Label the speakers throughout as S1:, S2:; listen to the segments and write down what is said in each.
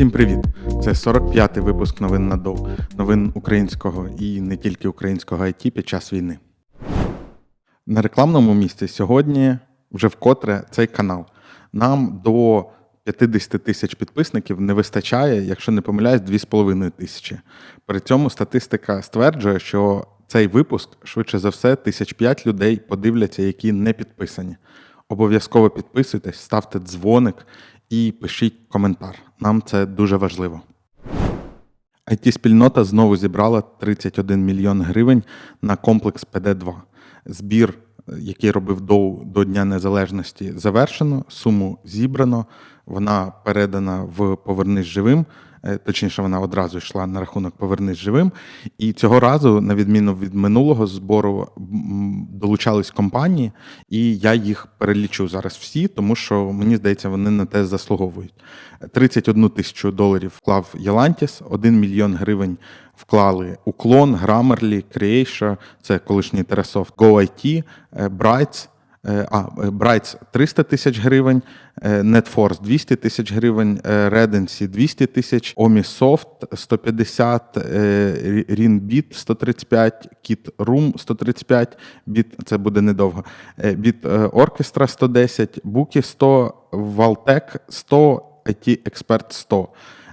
S1: Всім привіт! Це 45-й випуск новин на ДОВ, новин українського і не тільки українського IT під час війни. На рекламному місці сьогодні вже вкотре цей канал. Нам до 50 тисяч підписників не вистачає, якщо не помиляюсь, 2,5 тисячі. При цьому статистика стверджує, що цей випуск швидше за все тисяч п'ять людей подивляться, які не підписані. Обов'язково підписуйтесь, ставте дзвоник і пишіть коментар. Нам це дуже важливо. IT-спільнота знову зібрала 31 мільйон гривень на комплекс ПД-2. Збір, який робив до, до Дня Незалежності, завершено. Суму зібрано. Вона передана в Повернись живим. Е, Точніше, вона одразу йшла на рахунок Повернись живим. І цього разу, на відміну від минулого збору, долучались компанії, і я їх перелічу зараз всі, тому що мені здається, вони на те заслуговують. 31 тисячу доларів вклав Єлантіс, 1 мільйон гривень вклали Уклон, Grammarly, Creation, це колишній Terrasoft, GoIT, е, Brights, А, е, Brights 300 тисяч гривень, е, NetForce 200 тисяч гривень, е, Redency 200 тисяч, Omisoft 150, е, Rinbit 135, KitRoom 135, Bit, це буде недовго, е, Bit е, Orchestra 110, Buki 100, Valtech 100, IT Expert 100.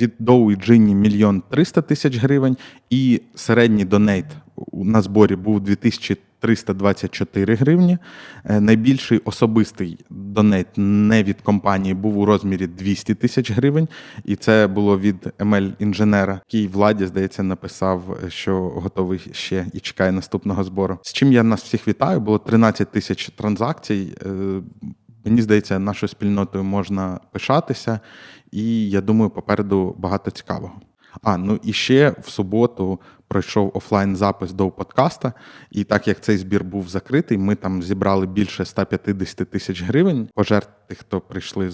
S1: Від Dow і Gini мільйон 300 тисяч гривень, і середній донейт на зборі був 2324 гривні. Е, Найбільший особистий донейт не від компанії був у розмірі 200 тисяч гривень, і це було від ML інженера, який владі, здається, написав, що готовий ще і чекає наступного збору. З чим я нас всіх вітаю. Було 13 тисяч транзакцій. Е, Мені здається, нашою спільнотою можна пишатися, і я думаю, попереду багато цікавого. А ну і ще в суботу пройшов офлайн запис до подкаста. І так як цей збір був закритий, ми там зібрали більше 150 тисяч гривень пожертв тих, хто прийшли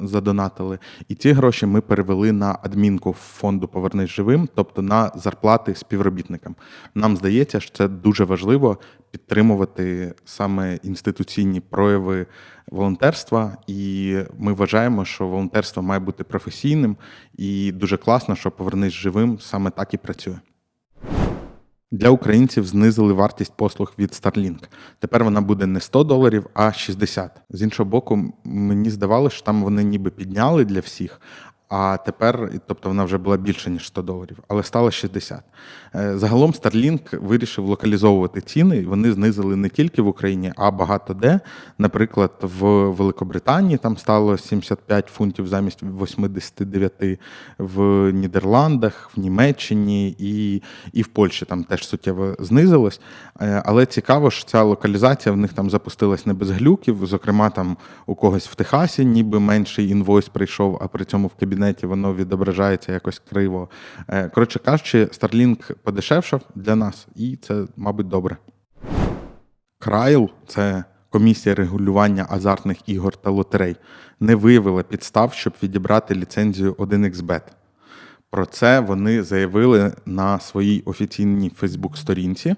S1: задонатили. І ці гроші ми перевели на адмінку фонду Повернись живим, тобто на зарплати співробітникам. Нам здається, що це дуже важливо підтримувати саме інституційні прояви волонтерства, і ми вважаємо, що волонтерство має бути професійним, і дуже класно, що повернись живим саме так і працює. Для українців знизили вартість послуг від Starlink. Тепер вона буде не 100 доларів, а 60. З іншого боку, мені здавалося, що там вони ніби підняли для всіх. А тепер, тобто вона вже була більше ніж 100 доларів, але стало 60. Е, Загалом Starlink вирішив локалізовувати ціни. і Вони знизили не тільки в Україні, а багато де. Наприклад, в Великобританії там стало 75 фунтів замість 89, в Нідерландах, в Німеччині і, і в Польщі там теж суттєво знизилось. Е, Але цікаво, що ця локалізація в них там запустилась не без глюків. Зокрема, там у когось в Техасі ніби менший інвойс прийшов, а при цьому в кабінеті воно відображається якось криво. Е, Коротше кажучи, Starlink подешевшав для нас, і це, мабуть, добре. Крайл це комісія регулювання азартних ігор та лотерей, не виявила підстав, щоб відібрати ліцензію 1xBet. Про це вони заявили на своїй офіційній Фейсбук-сторінці.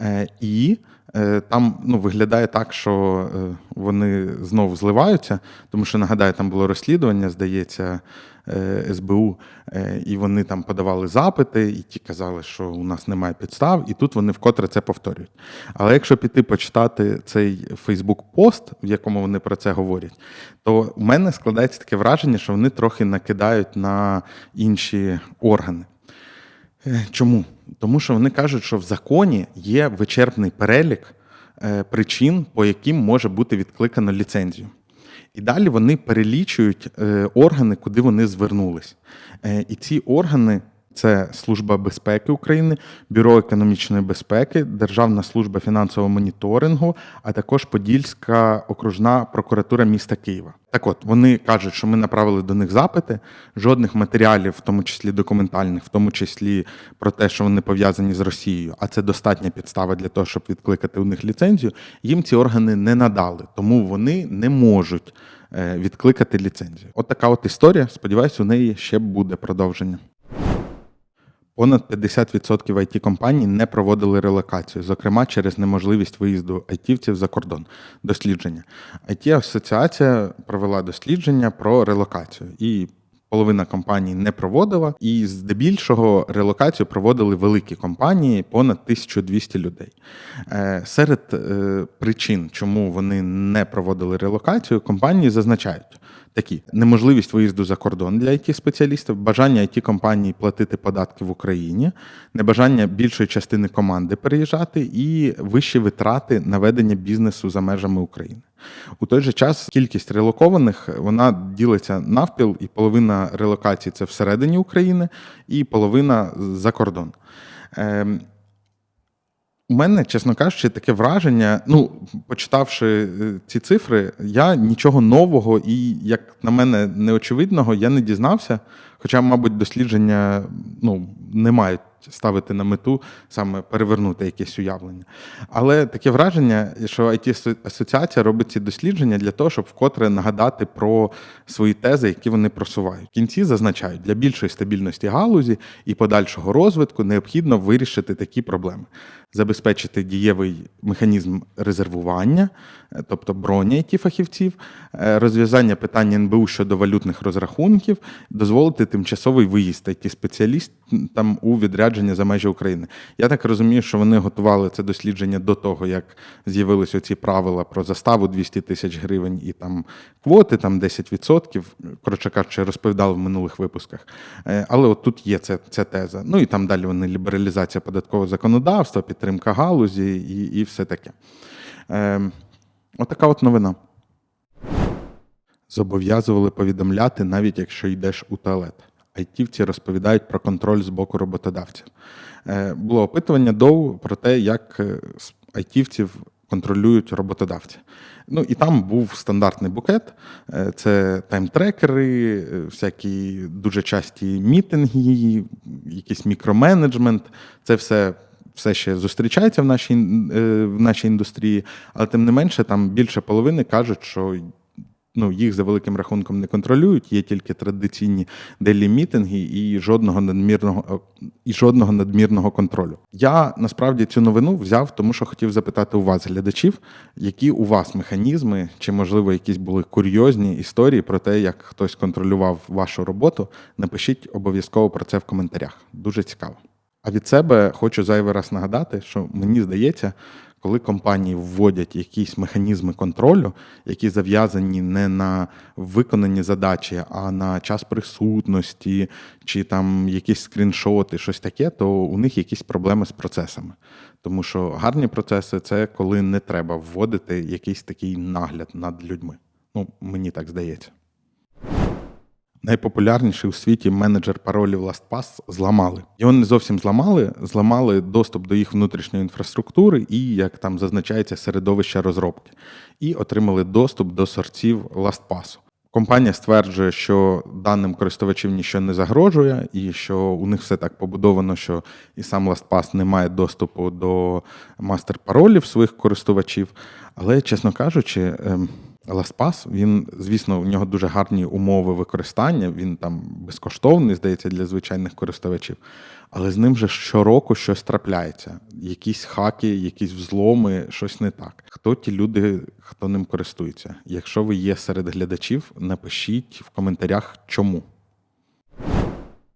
S1: Е, І е, там ну, виглядає так, що е, вони знову зливаються, тому що нагадаю, там було розслідування, здається, СБУ, і вони там подавали запити, і ті казали, що у нас немає підстав, і тут вони вкотре це повторюють. Але якщо піти почитати цей Фейсбук-пост, в якому вони про це говорять, то у мене складається таке враження, що вони трохи накидають на інші органи. Чому? Тому що вони кажуть, що в законі є вичерпний перелік е, причин, по яким може бути відкликано ліцензію. І далі вони перелічують е, органи, куди вони звернулись. Е, І ці органи це Служба безпеки України, Бюро економічної безпеки, Державна служба фінансового моніторингу, а також Подільська окружна прокуратура міста Києва. Так от вони кажуть, що ми направили до них запити, жодних матеріалів, в тому числі документальних, в тому числі про те, що вони пов'язані з Росією, а це достатня підстава для того, щоб відкликати у них ліцензію. Їм ці органи не надали, тому вони не можуть е, відкликати ліцензію. От така от історія. Сподіваюсь, у неї ще буде продовження. Понад 50% it компаній не проводили релокацію, зокрема через неможливість виїзду айтівців за кордон. Дослідження. it асоціація провела дослідження про релокацію і половина компаній не проводила, і здебільшого релокацію проводили великі компанії, понад 1200 людей. Е, Серед е, причин, чому вони не проводили релокацію, компанії зазначають такі: неможливість виїзду за кордон для it спеціалістів, бажання it компанії платити податки в Україні, небажання більшої частини команди переїжджати і вищі витрати на ведення бізнесу за межами України. У той же час кількість релокованих вона ділиться навпіл, і половина релокацій це всередині України, і половина за кордон. У мене, чесно кажучи, таке враження. Ну, почитавши е, ці цифри, я нічого нового і, як на мене, неочевидного я не дізнався. Хоча, мабуть, дослідження ну, не мають ставити на мету саме перевернути якесь уявлення. Але таке враження, що it асоціація робить ці дослідження для того, щоб вкотре нагадати про свої тези, які вони просувають. В кінці зазначають, для більшої стабільності галузі і подальшого розвитку необхідно вирішити такі проблеми. Забезпечити дієвий механізм резервування, е, тобто броні it фахівців, е, розв'язання питання НБУ щодо валютних розрахунків, дозволити тимчасовий виїзд it спеціалістам у відрядження за межі України. Я так розумію, що вони готували це дослідження до того, як з'явилися ці правила про заставу 200 тисяч гривень і там квоти, там 10%. Коротше кажучи, розповідали в минулих випусках. Е, Але от тут є ця, ця теза. Ну і там далі вони лібералізація податкового законодавства, підтримка галузі і, і все таке. Е, Отака от новина. Зобов'язували повідомляти, навіть якщо йдеш у туалет. Айтівці розповідають про контроль з боку роботодавців. Е, Було опитування ДОУ про те, як е, айтівців контролюють роботодавці. Ну і там був стандартний букет: Е, це таймтрекери, е, всякі дуже часті мітинги, якийсь мікроменеджмент. Це все. Все ще зустрічається в нашій, е, в нашій індустрії, але тим не менше, там більше половини кажуть, що ну, їх за великим рахунком не контролюють, є тільки традиційні делі мітинги і жодного надмірного і жодного надмірного контролю. Я насправді цю новину взяв, тому що хотів запитати у вас, глядачів, які у вас механізми, чи можливо якісь були курйозні історії про те, як хтось контролював вашу роботу. Напишіть обов'язково про це в коментарях. Дуже цікаво. А від себе хочу зайвий раз нагадати, що мені здається, коли компанії вводять якісь механізми контролю, які зав'язані не на виконані задачі, а на час присутності, чи там якісь скріншоти, щось таке, то у них якісь проблеми з процесами. Тому що гарні процеси це коли не треба вводити якийсь такий нагляд над людьми. Ну, мені так здається. Найпопулярніший у світі менеджер паролів LastPass зламали. Його не зовсім зламали, зламали доступ до їх внутрішньої інфраструктури і, як там зазначається, середовища розробки, і отримали доступ до сорців LastPass. Компанія стверджує, що даним користувачів нічого не загрожує, і що у них все так побудовано, що і сам LastPass не має доступу до мастер-паролів своїх користувачів. Але, чесно кажучи, ем, LastPass, він, звісно, у нього дуже гарні умови використання. Він там безкоштовний, здається, для звичайних користувачів. Але з ним же щороку щось трапляється. Якісь хаки, якісь взломи, щось не так. Хто ті люди, хто ним користується? Якщо ви є серед глядачів, напишіть в коментарях, чому.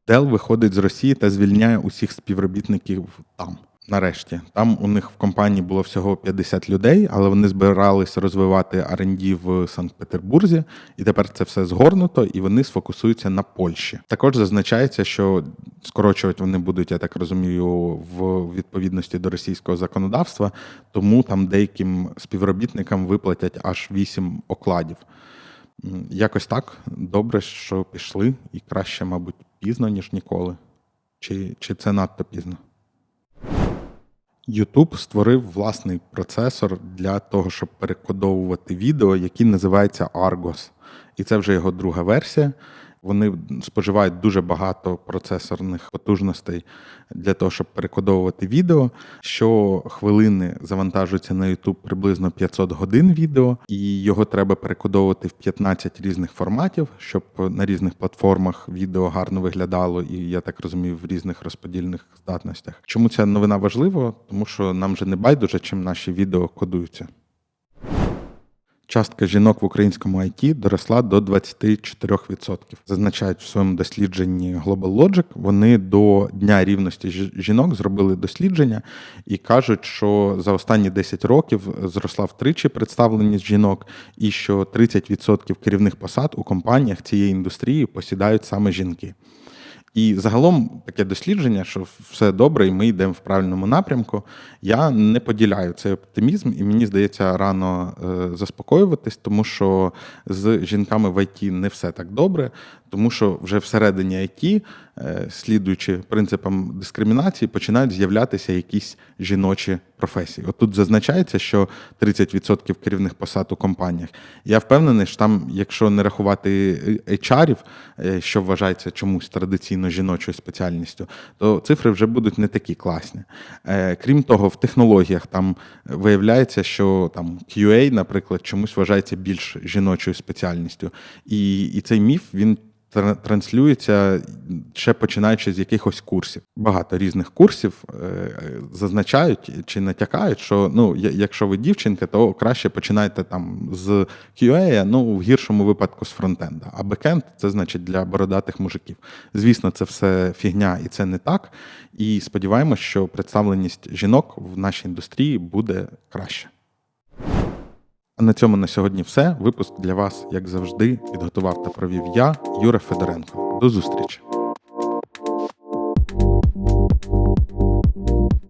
S1: Dell виходить з Росії та звільняє усіх співробітників там. Нарешті, там у них в компанії було всього 50 людей, але вони збирались розвивати R&D в Санкт-Петербурзі, і тепер це все згорнуто, і вони сфокусуються на Польщі. Також зазначається, що скорочувати вони будуть, я так розумію, в відповідності до російського законодавства, тому там деяким співробітникам виплатять аж 8 окладів. Якось так добре, що пішли, і краще, мабуть, пізно, ніж ніколи. Чи, чи це надто пізно? YouTube створив власний процесор для того, щоб перекодовувати відео, який називається Argos. І це вже його друга версія. Вони споживають дуже багато процесорних потужностей для того, щоб перекодовувати відео. Щохвилини завантажується на YouTube приблизно 500 годин відео, і його треба перекодовувати в 15 різних форматів, щоб на різних платформах відео гарно виглядало, і я так розумію, в різних розподільних здатностях. Чому ця новина важлива? Тому що нам же не байдуже, чим наші відео кодуються. Частка жінок в українському IT доросла до 24%. Зазначають в своєму дослідженні Global Logic. Вони до Дня рівності жі- жінок зробили дослідження і кажуть, що за останні 10 років зросла втричі представленість жінок, і що 30% керівних посад у компаніях цієї індустрії посідають саме жінки. І загалом таке дослідження, що все добре, і ми йдемо в правильному напрямку. Я не поділяю цей оптимізм, і мені здається, рано е, заспокоюватись, тому що з жінками в ІТ не все так добре, тому що вже всередині IT, е, слідуючи принципам дискримінації, починають з'являтися якісь жіночі професії. От тут зазначається, що 30% керівних посад у компаніях. Я впевнений, що там, якщо не рахувати HR-ів, е, що вважається чомусь традиційно жіночою спеціальністю, то цифри вже будуть не такі класні. Е, Крім того, в технологіях там виявляється, що там QA, наприклад, чомусь вважається більш жіночою спеціальністю. І, і цей міф він транслюється ще починаючи з якихось курсів. Багато різних курсів е, зазначають чи натякають, що ну, якщо ви дівчинка, то краще починайте там з QA, ну в гіршому випадку з фронтенда. А бекенд це значить для бородатих мужиків. Звісно, це все фігня і це не так. І сподіваємось, що представленість жінок в нашій індустрії буде краще. На цьому на сьогодні все. Випуск для вас, як завжди, підготував та провів я, Юра Федоренко. До зустрічі!